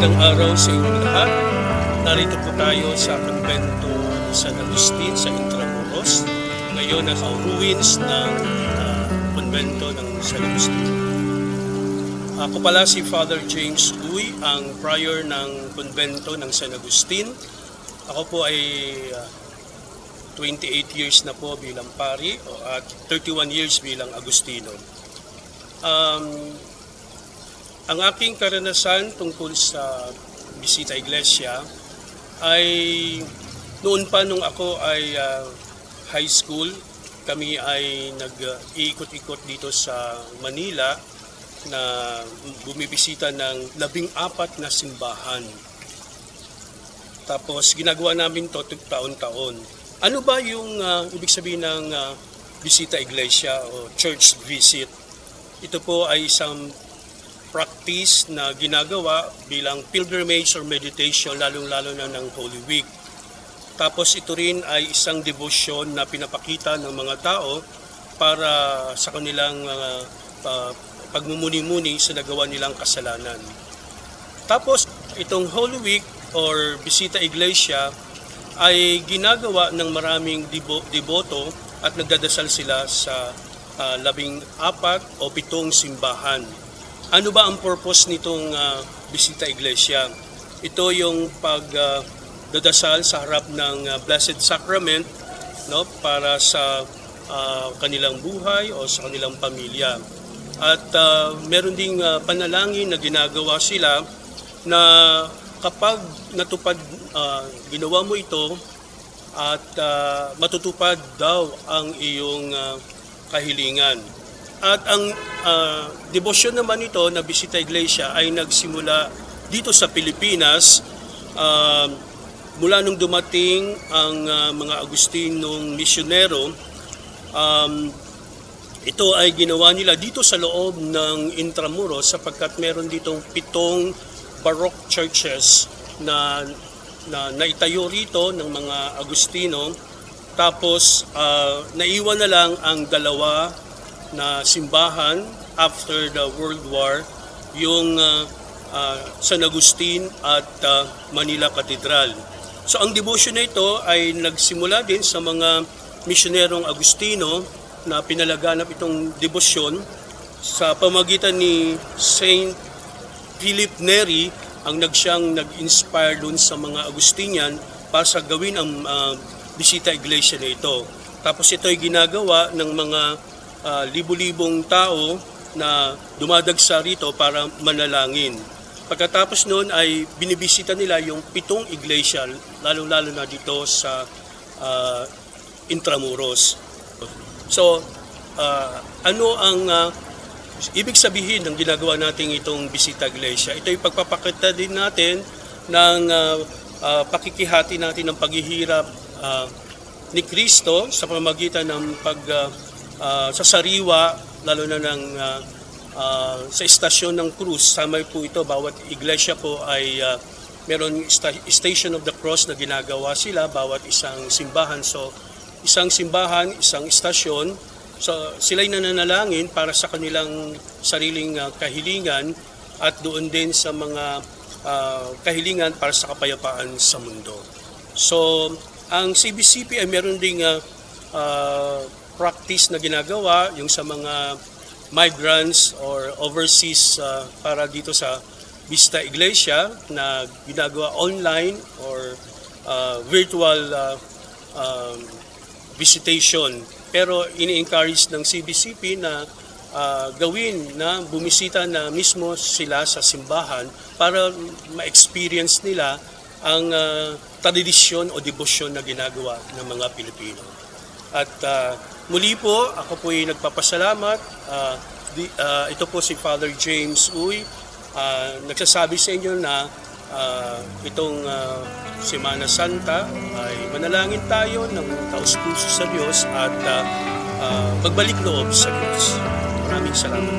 Magandang araw sa inyong lahat. Narito po tayo sa konbento ni San Agustin sa Intramuros. Ngayon nasa ruins ng ah, konbento ng San Agustin. Ako pala si Father James Uy, ang prior ng konbento ng San Agustin. Ako po ay ah, 28 years na po bilang pari at 31 years bilang Agustino. Um, ang aking karanasan tungkol sa bisita iglesia ay noon pa nung ako ay ah, high school, kami ay nag-iikot-ikot dito sa Manila na bumibisita ng labing apat na simbahan. Tapos ginagawa namin to taon-taon. Ano ba yung ah, ibig sabihin ng ah, bisita iglesia o church visit? Ito po ay isang practice na ginagawa bilang pilgrimage or meditation lalong-lalo na ng Holy Week. Tapos ito rin ay isang devotion na pinapakita ng mga tao para sa kanilang uh, uh, pagmumuni-muni sa nagawa nilang kasalanan. Tapos itong Holy Week or Bisita Iglesia ay ginagawa ng maraming debo- deboto at nagdadasal sila sa ah, labing apat o pitong simbahan. Ano ba ang purpose nitong ah, Bisita Iglesia? Ito yung pagdadasal sa harap ng ah, Blessed Sacrament no para sa ah, kanilang buhay o sa kanilang pamilya. At ah, meron ding ah, panalangin na ginagawa sila na kapag natupad ah, ginawa mo ito at ah, matutupad daw ang iyong ah, kahilingan. At ang ah, debosyon naman ito na Bisita Iglesia ay nagsimula dito sa Pilipinas ah, mula nung dumating ang ah, mga Agustinong misyonero. Um, ito ay ginawa nila dito sa loob ng Intramuros sapagkat meron ditong pitong Baroque churches na na naitayo rito ng mga Agustino tapos ah, naiwan na lang ang dalawa na simbahan after the World War, yung ah, ah, San Agustin at ah, Manila Cathedral. So ang devotion na ito ay nagsimula din sa mga misyonerong Agustino na pinalaganap itong debosyon sa pamagitan ni Saint Philip Neri ang nagsyang nag-inspire dun sa mga Agustinian para sa gawin ang ah, bisita iglesia na ito. Tapos ito ay ginagawa ng mga ah, libu-libong tao na dumadagsa rito para manalangin. Pagkatapos noon ay binibisita nila yung pitong iglesia, lalo-lalo na dito sa ah, Intramuros. So, ah, ano ang ah, ibig sabihin ng ginagawa nating itong bisita iglesia? Ito yung pagpapakita din natin ng ah, ah, pakikihati natin ng paghihirap ah, ni Kristo sa pamamagitan ng pag ah, ah, sa sariwa lalo na ng ah, ah, sa istasyon ng krus. Samay po ito bawat iglesia po ay ah, meron sta- station of the cross na ginagawa sila bawat isang simbahan. So isang simbahan, isang istasyon So sila'y nananalangin para sa kanilang sariling ah, kahilingan at doon din sa mga ah, kahilingan para sa kapayapaan sa mundo. So ang CBCP ay meron ding ah, ah, practice na ginagawa yung sa mga migrants or overseas ah, para dito sa Vista Iglesia na ginagawa online or ah, virtual ah, um, visitation. Pero ini-encourage ng CBCP na ah, gawin na bumisita na mismo sila sa simbahan para ma-experience nila ang ah, tradisyon o debosyon na ginagawa ng mga Pilipino. At ah, muli po, ako po ay nagpapasalamat. Ah, di- ah, ito po si Father James Uy. Ah, nagsasabi sa inyo na ah, itong ah, Semana Santa ay manalangin tayo ng taos puso sa Diyos at ah, ah, magbalik loob sa Diyos. Maraming salamat.